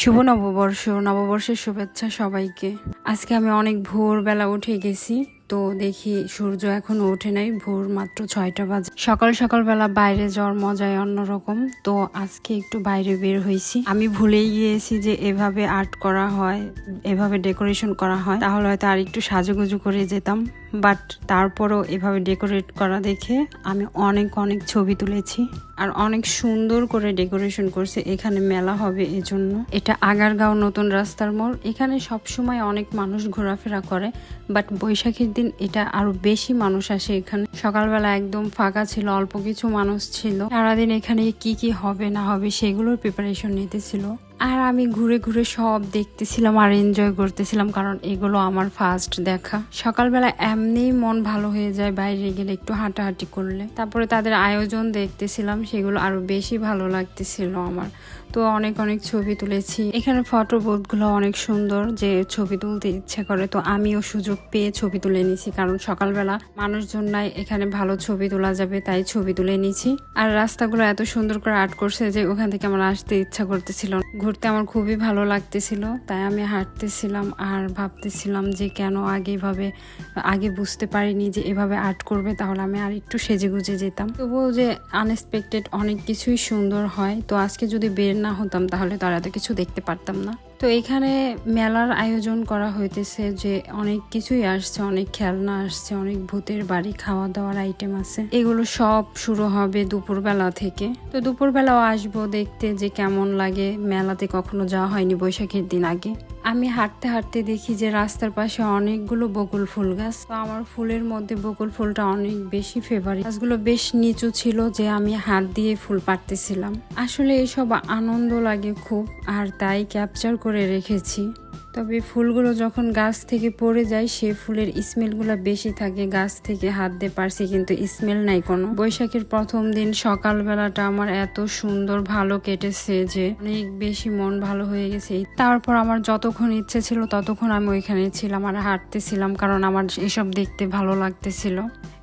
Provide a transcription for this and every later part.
শুভ নববর্ষ নববর্ষের শুভেচ্ছা সবাইকে। আজকে আমি অনেক ভোরবেলা উঠে গেছি। তো দেখি সূর্য এখনও ওঠে নাই, ভোর মাত্র ছয়টা বাজে। সকাল সকাল বেলা বাইরে যাওয়ার মজাই অন্যরকম, তো আজকে একটু বাইরে বের হয়েছি। আমি ভুলেই গিয়েছি যে এভাবে আর্ট করা হয়, এভাবে ডেকোরেশন করা হয়। তাহলে হয়তো আর একটু সাজুগুজু করে যেতাম, বাট তারপরও এভাবে ডেকোরেট করা দেখে আমি অনেক অনেক ছবি তুলেছি আর অনেক সুন্দর করে ডেকোরেশন করছে। এখানে মেলা হবে এজন্য। এটা আগারগাঁও নতুন রাস্তার মোড়। এখানে সবসময় অনেক মানুষ ঘোরাফেরা করে, বাট বৈশাখীর দিন এটা আরও বেশি মানুষ আসে এখানে। সকালবেলা একদম ফাঁকা ছিল, অল্প কিছু মানুষ ছিল। সারাদিন এখানে কি কি হবে না হবে সেগুলোর প্রিপারেশন নিতেছিল আর আমি ঘুরে ঘুরে সব দেখতেছিলাম আর এনজয় করতেছিলাম কারণ এগুলো আমার ফার্স্ট দেখা। সকালবেলা এমনিই মন ভালো হয়ে যায় বাইরে গেলে একটু হাঁটাহাঁটি করলে। তারপরে তাদের আয়োজন দেখতেছিলাম, সেগুলো আরও বেশি ভালো লাগতেছিল আমার। তো অনেক অনেক ছবি তুলেছি। এখানে ফটো গুলো অনেক সুন্দর, যে ছবি তুলতে ইচ্ছে করে। তো আমিও সুযোগ পেয়ে ছবি তুলে নিছি কারণ সকালবেলা মানুষজন নাই, এখানে ভালো ছবি তোলা যাবে, তাই ছবি তুলে নিছি। আর রাস্তাগুলো এত সুন্দর করে আর্ট করছে যে ওখান থেকে আমার আসতে ইচ্ছা করতেছিল। ঘুরতে আমার খুবই ভালো লাগতেছিল, তাই আমি হাঁটতেছিলাম আর ভাবতেছিলাম যে কেন আগে এভাবে, আগে বুঝতে পারিনি যে এভাবে আর্ট করবে, তাহলে আমি আর একটু সেজে গুজে যেতাম। তবুও যে আনএক্সপেক্টেড অনেক কিছুই সুন্দর হয়, তো আজকে যদি বের না হতাম, তাহলে তারা তো কিছু দেখতে পারতাম না। তো এখানে মেলার আয়োজন করা হইতেছে যে অনেক কিছুই আসছে, অনেক খেলনা আসছে, অনেক ভূতের বাড়ি খাওয়া দাওয়ার আইটেম আছে। এগুলো সব শুরু হবে দুপুরবেলা থেকে। তো দুপুরবেলাও আসব দেখতে যে কেমন লাগে। মেলাতে কখনো যাওয়া হয়নি বৈশাখের দিন আগে। আমি হাঁটতে হাঁটতে দেখি যে রাস্তার পাশে অনেকগুলো বকুল ফুল গাছ। তো আমার ফুলের মধ্যে বকুল ফুলটা অনেক বেশি ফেভারিট গাছগুলো বেশ নিচু ছিল যে আমি হাত দিয়ে ফুল পাড়তেছিলাম। আসলে এসব আনন্দ লাগে খুব, আর তাই ক্যাপচার করে রেখেছি। তবে ফুলগুলো যখন গাছ থেকে পড়ে যায়, সে ফুলের স্মেলগুলো বেশি থাকে। গাছ থেকে হাত দিয়ে পারছি, কিন্তু স্মেল নাই কোনো। বৈশাখের প্রথম দিন সকালবেলাটা আমার এত সুন্দর ভালো কেটেছে যে অনেক বেশি মন ভালো হয়ে গেছে। তারপর আমার যতক্ষণ ইচ্ছে ছিল, ততক্ষণ আমি ওইখানে ছিলাম আর হাঁটতেছিলাম, কারণ আমার এসব দেখতে ভালো লাগতেছিল।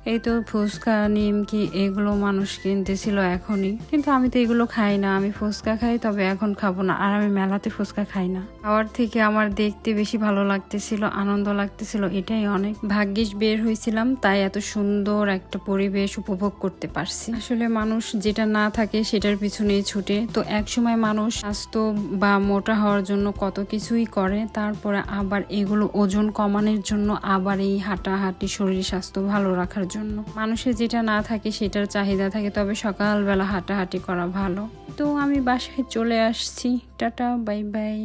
এই তো ফুচকা, নিমকি এগুলো মানুষ কিনতেছিল এখনই। কিন্তু আমি তো এগুলো খাই না, আমি ফুচকা খাই, তবে এখন খাব না। আর আমি মেলাতে ফুচকা খাই না। খাওয়ার থেকে আমার দেখতে বেশি ভালো লাগতেছিল, আনন্দ লাগতেছিল, এটাই অনেক। ভাগ্যিস বের হয়েছিলাম, তাই এত সুন্দর একটা পরিবেশ উপভোগ করতে পারছি। আসলে মানুষ যেটা না থাকে, সেটার পিছনেই ছুটে। তো এক সময় মানুষ স্বাস্থ্য বা মোটা হওয়ার জন্য কত কিছুই করে, তারপরে আবার এগুলো ওজন কমানোর জন্য আবার এই হাঁটাহাঁটি, শরীর স্বাস্থ্য ভালো রাখার জন্য। মানুষের যেটা না থাকে সেটার চাহিদা থাকে, তবে সকালবেলা হাঁটাহাঁটি করা ভালো। তো আমি বাসায় চলে আসছি। Tata, bye bye.